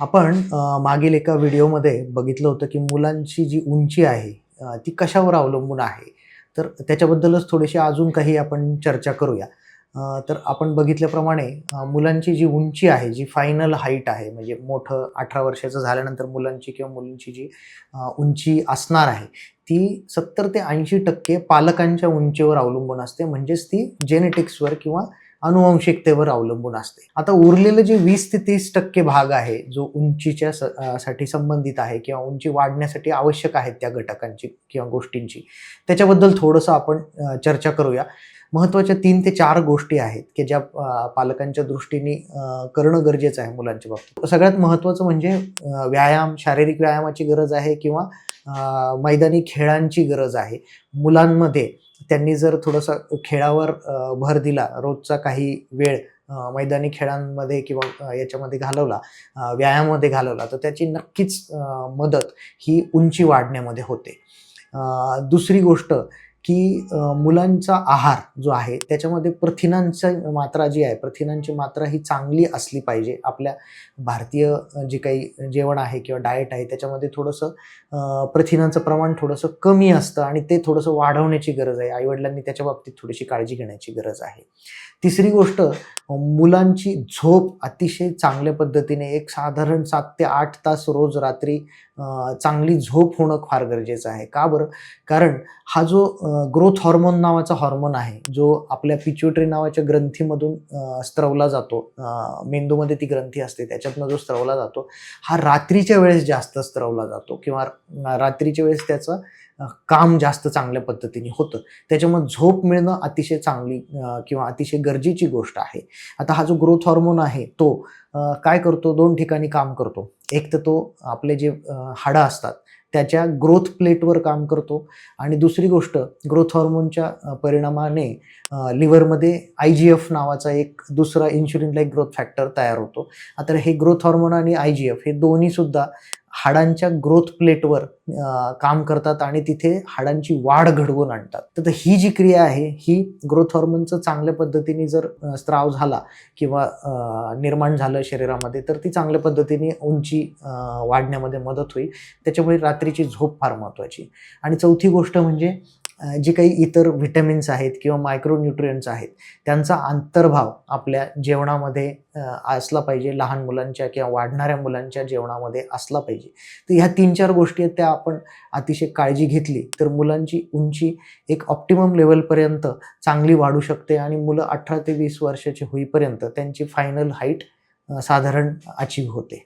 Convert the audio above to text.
आपण मागील एका व्हिडिओमध्ये बघितलं होतं की मुलांची जी उंची आहे ती कशावर अवलंबून आहे? तर त्याच्याबद्दलच थोडीशी अजून काही आपण चर्चा करूया. तर आपण बघितल्याप्रमाणे मुलांची जी उंची आहे जी फायनल हाईट आहे म्हणजे मोठं अठरा वर्षाचं झाल्यानंतर मुलांची किंवा मुलींची जी उंची असणार आहे ती सत्तर ते ऐंशी टक्के पालकांच्या उंचीवर अवलंबून असते. म्हणजेच ती जेनेटिक्सवर किंवा अनुवंशिकतेवर अवलंबून असते. आता उरलेलं जे वीस ते तीस टक्के भाग आहे जो उंचीच्या स- साठी संबंधित आहे किंवा उंची वाढण्यासाठी आवश्यक आहेत त्या घटकांची किंवा गोष्टींची त्याच्याबद्दल थोडंसं आपण चर्चा करूया. महत्त्वाच्या तीन ते चार गोष्टी आहेत की ज्या पालकांच्या दृष्टीने करणं गरजेचं आहे मुलांच्या बाबतीत. सगळ्यात महत्त्वाचं म्हणजे व्यायाम शारीरिक व्यायामाची गरज आहे किंवा मैदानी खेळांची गरज आहे. मुलांमध्ये त्यांनी जर थोडंसं खेळावर भर दिला रोजचा काही वेळ मैदानी खेळांमध्ये किंवा याच्यामध्ये घालवला व्यायामामध्ये घालवला तर त्याची नक्कीच मदत ही उंची वाढण्यामध्ये होते. दुसरी गोष्ट की मुलांचा आहार जो आहे त्याच्यामध्ये प्रथिनांची मात्रा जी आहे प्रथिनांची मात्रा ही चांगली असली पाहिजे. आपल्या भारतीय जे काही जेवण आहे किंवा डाएट आहे त्याच्यामध्ये थोडंसं प्रथिनांचं प्रमाण थोडंसं कमी असतं आणि ते थोडंसं वाढवण्याची गरज आहे. आईवडिलांनी त्याच्या बाबतीत थोडीशी काळजी घेण्याची गरज आहे. तिसरी गोष्ट मुलांची झोप अतिशय चांगल्या पद्धतीने एक साधारण सात ते आठ तास रोज रात्री चांगली झोप होणं फार गरजेचं आहे. का बरं? कारण हा जो ग्रोथ हॉर्मोन नावाचा हॉर्मोन आहे जो आपल्या पिच्युटरी नावाच्या ग्रंथीमधून स्त्रवला जातो मेंदूमध्ये ती ग्रंथी असते त्याच्यातनं जो स्त्रवला जातो हा रात्रीच्या वेळेस जास्त स्त्रवला जातो किंवा रात्रीच्या वेळेस त्याचं काम जास्त चांगल्या पद्धतीने होतं. त्याच्यामुळे झोप मिळणं अतिशय चांगली किंवा अतिशय गरजेची गोष्ट आहे. आता हा जो ग्रोथ हॉर्मोन आहे तो काय करतो? दोन ठिकाणी काम करतो. एक तर तो आपले जे हाडं असतात त्याच्या ग्रोथ प्लेटवर काम करतो. आणि दुसरी गोष्ट ग्रोथ हॉर्मोनच्या परिणामाने लिव्हरमध्ये आय जी एफ नावाचा एक दुसरा इन्शुलिन लाईक ग्रोथ फॅक्टर तयार होतो. आता हे ग्रोथ हॉर्मोन आणि आय जी एफ हे दोन्हीसुद्धा हाडांच्या ग्रोथ प्लेटवर काम करतात आणि तिथे हाडांची वाढ घडवून आणतात. तर ही जी क्रिया आहे ही ग्रोथ हॉर्मोनचं चांगल्या पद्धतीने जर स्त्राव झाला किंवा निर्माण झालं शरीरामध्ये तर ती चांगल्या पद्धतीने उंची वाढण्यामध्ये मदत होईल. त्याच्यामुळे रात्रीची झोप फार महत्त्वाची आणि चौथी गोष्ट म्हणजे जे काही इतर व्हिटॅमिन्स आहेत किंवा मायक्रोन्युट्रियंट्स आहेत त्यांचा अंतर्भाव आपल्या जेवणामध्ये असला पाहिजे लहान मुलांच्या किंवा वाढणाऱ्या मुलांच्या जेवणामध्ये असला पाहिजे. तर ह्या तीन चार गोष्टी आहेत त्या आपण अतिशय काळजी घेतली तर मुलांची उंची एक ऑप्टिमम लेवलपर्यंत चांगली वाढू शकते आणि मुलं अठरा ते वीस वर्षाची होईपर्यंत त्यांची फायनल हाईट साधारण अचीव होते.